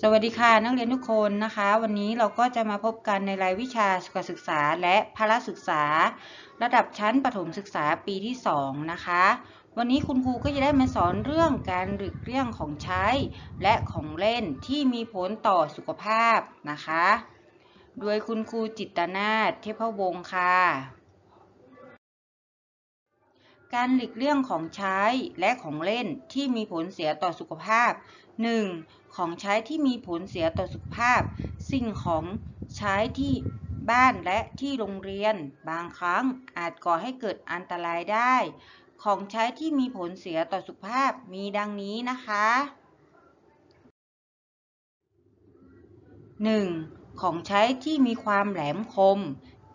สวัสดีค่ะนักเรียนทุกคนนะคะ วันนี้เราก็จะมาพบกันในรายวิชาสุขศึกษาและพละศึกษา ระดับชั้นประถมศึกษาปีที่ 2 นะคะ วันนี้คุณครูก็จะได้มาสอนเรื่องการหลีกเลี่ยงของใช้ และของเล่นที่มีผลต่อสุขภาพนะคะ โดยคุณครูจิตตนาถเทพวงศ์ค่ะ การหลีกเลี่ยงของใช้และของเล่นที่มีผลเสียต่อสุขภาพ 1. ของใช้ที่มีผลเสียต่อสุขภาพ สิ่งของใช้ที่บ้านและที่โรงเรียน บางครั้งอาจก่อให้เกิดอันตรายได้ ของใช้ที่มีผลเสียต่อสุขภาพมีดังนี้นะคะ 1. ของใช้ที่มีความแหลมคม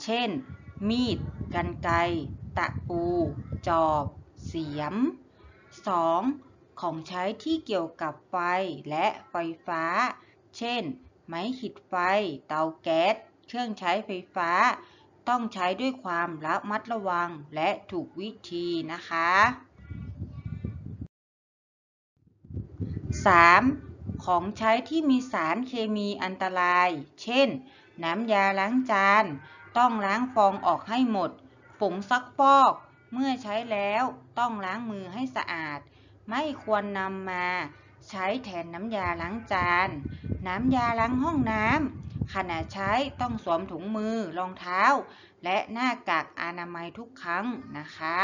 เช่น มีดกรรไกร ตะปู จอบ เสียม 2. ของใช้ที่เกี่ยวกับไฟและไฟฟ้า เช่น ไม้ขีดไฟ เตาแก๊ส เครื่องใช้ไฟฟ้า ต้องใช้ด้วยความระมัดระวังและถูกวิธีนะคะ 3. ของใช้ที่มีสารเคมีอันตราย เช่น น้ำยาล้างจาน ต้องล้างฟองออกให้หมด งซักฟอก เมื่อใช้แล้วต้องล้างมือให้สะอาด ไม่ควรนำมาใช้แทนน้ำยาล้างจาน น้ำยาล้างห้องน้ำขณะใช้ต้องสวมถุงมือรองเท้า และหน้ากากอนามัยทุกครั้งนะคะ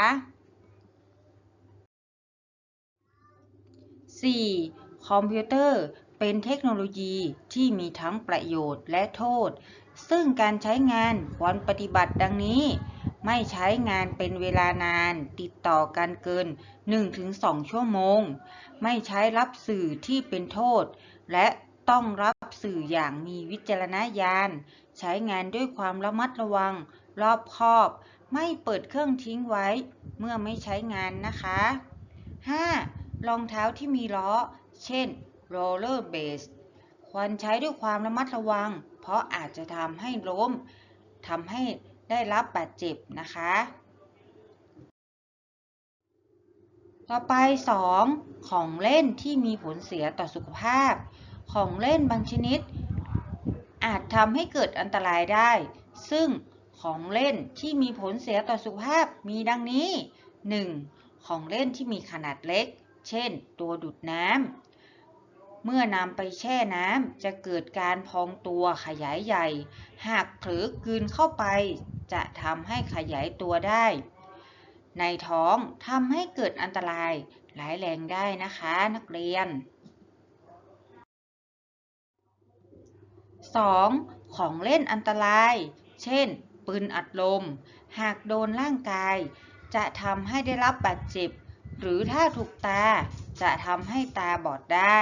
4. คอมพิวเตอร์เป็นเทคโนโลยีที่มีทั้งประโยชน์และโทษ ซึ่งการใช้งานควรปฏิบัติดังนี้ ไม่ใช้งานเป็นเวลานานติดต่อกันเกิน 1-2 ชั่วโมง ไม่ใช้รับสื่อที่เป็นโทษ และต้องรับสื่ออย่างมีวิจารณญาณ ใช้งานด้วยความระมัดระวัง รอบคอบ ไม่เปิดเครื่องทิ้งไว้ เมื่อไม่ใช้งานนะคะ 5. รองเท้าที่มีล้อ เช่น roller blade ควรใช้ด้วยความระมัดระวัง เพราะอาจจะทำให้ล้มทำให้ ได้รับบาดเจ็บนะคะ ต่อไป 2. ของเล่นที่มีผลเสียต่อสุขภาพ ของเล่นบางชนิด อาจทำให้เกิดอันตรายได้ ซึ่งของเล่นที่มีผลเสียต่อสุขภาพมีดังนี้ 1. ของเล่นที่มีขนาดเล็ก เช่น ตัวดูดน้ำ เมื่อนำไปแช่น้ำจะเกิดการพองตัวขยายใหญ่ หากเผลอกลืนเข้าไป จะทำให้ขยายตัวได้ ในท้องทำให้เกิดอันตรายหลายแรงได้นะคะนักเรียน 2. ของเล่นอันตราย เช่น ปืนอัดลม หากโดนร่างกาย จะทำให้ได้รับบาดเจ็บ หรือถ้าถูกตา จะทำให้ตาบอดได้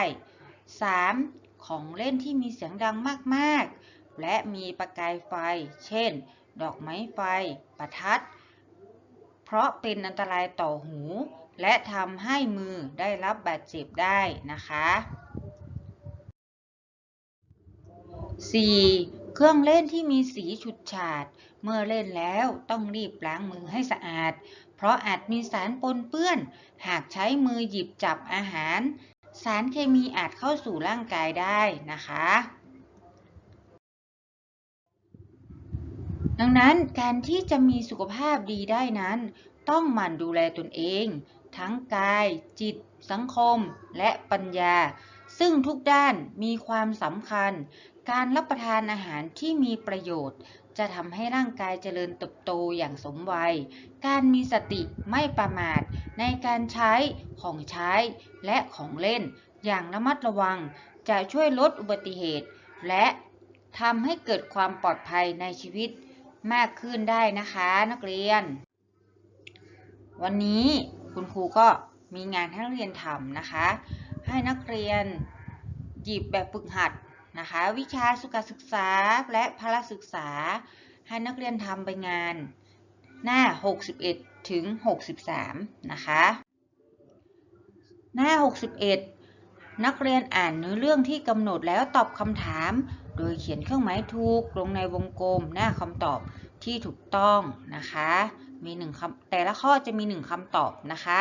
3. ของเล่นที่มีเสียงดังมาก ๆ และมีประกายไฟ เช่น ดอกไม้ไฟ ประทัด เพราะเป็นอันตรายต่อหู และทำให้มือได้รับบาดเจ็บได้นะคะ 4. เครื่องเล่นที่มีสีฉุดฉาด เมื่อเล่นแล้วต้องรีบล้างมือให้สะอาด เพราะอาจมีสารปนเปื้อน หากใช้มือหยิบจับอาหาร สารเคมีอาจเข้าสู่ร่างกายได้นะคะ ดังนั้นการที่จะมีสุขภาพดีได้นั้น ต้องหมั่นดูแลตนเอง ทั้งกาย จิต สังคม และปัญญา ซึ่งทุกด้านมีความสำคัญ การรับประทานอาหารที่มีประโยชน์ จะทำให้ร่างกายเจริญเติบโตอย่างสมวัย การมีสติไม่ประมาทในการใช้ของใช้และของเล่น อย่างระมัดระวังจะช่วยลดอุบัติเหตุ และทำให้เกิดความปลอดภัยในชีวิต มากขึ้นได้นะคะ นักเรียน วันนี้คุณครูก็มีงานให้นักเรียนทำนะคะ ให้นักเรียนหยิบแบบฝึกหัดนะคะ วิชาสุขศึกษาและพละศึกษา ให้นักเรียนทำไปงานหน้า 61 ถึง 63 นะคะ หน้า 61 นักเรียนอ่านเนื้อเรื่องที่กำหนดแล้วตอบคำถาม โดยเขียนเครื่องหมายถูกลงในวงกลมหน้าคำตอบที่ถูกต้องนะคะ มีหนึ่งคำแต่ละข้อจะมีหนึ่งคำตอบนะคะ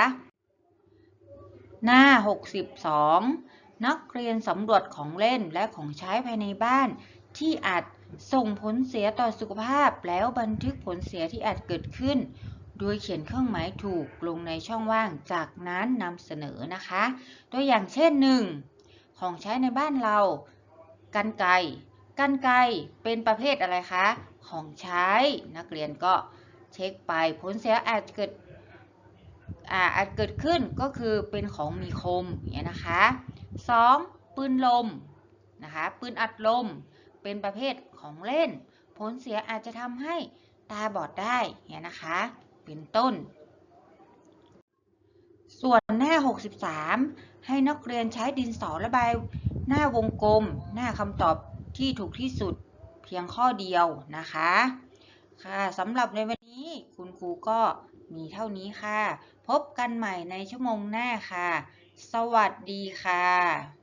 หน้า 62 นักเรียนสำรวจของเล่นและของใช้ภายในบ้าน ที่อาจส่งผลเสียต่อสุขภาพแล้วบันทึกผลเสียที่อาจเกิดขึ้น โดยเขียนเครื่องหมายถูกลงในช่องว่าง จากนั้นนำเสนอนะคะ ตัวอย่างเช่นหนึ่งของใช้ในบ้านเรา กันไกกันไกเป็นประเภทอะไรคะ ของใช้นักเรียนก็เช็คไปผลเสียอาจเกิดอาอาจเกิดขึ้นก็คือเป็นของมีคมอย่างเงี้ยนะคะ 2. ปืนลมนะคะปืนอัดลมเป็นประเภทของเล่น ผลเสียอาจจะทำให้ตาบอดได้เนี่ยนะคะ เป็นต้น ส่วนหน้า 63 ให้นักเรียนใช้ดินสอระบาย หน้าวงกลม หน้าคำตอบที่ถูกที่สุดเพียงข้อเดียวนะคะ ค่ะสำหรับในวันนี้คุณครูก็มีเท่านี้ค่ะ พบกันใหม่ในชั่วโมงหน้าค่ะ สวัสดีค่ะ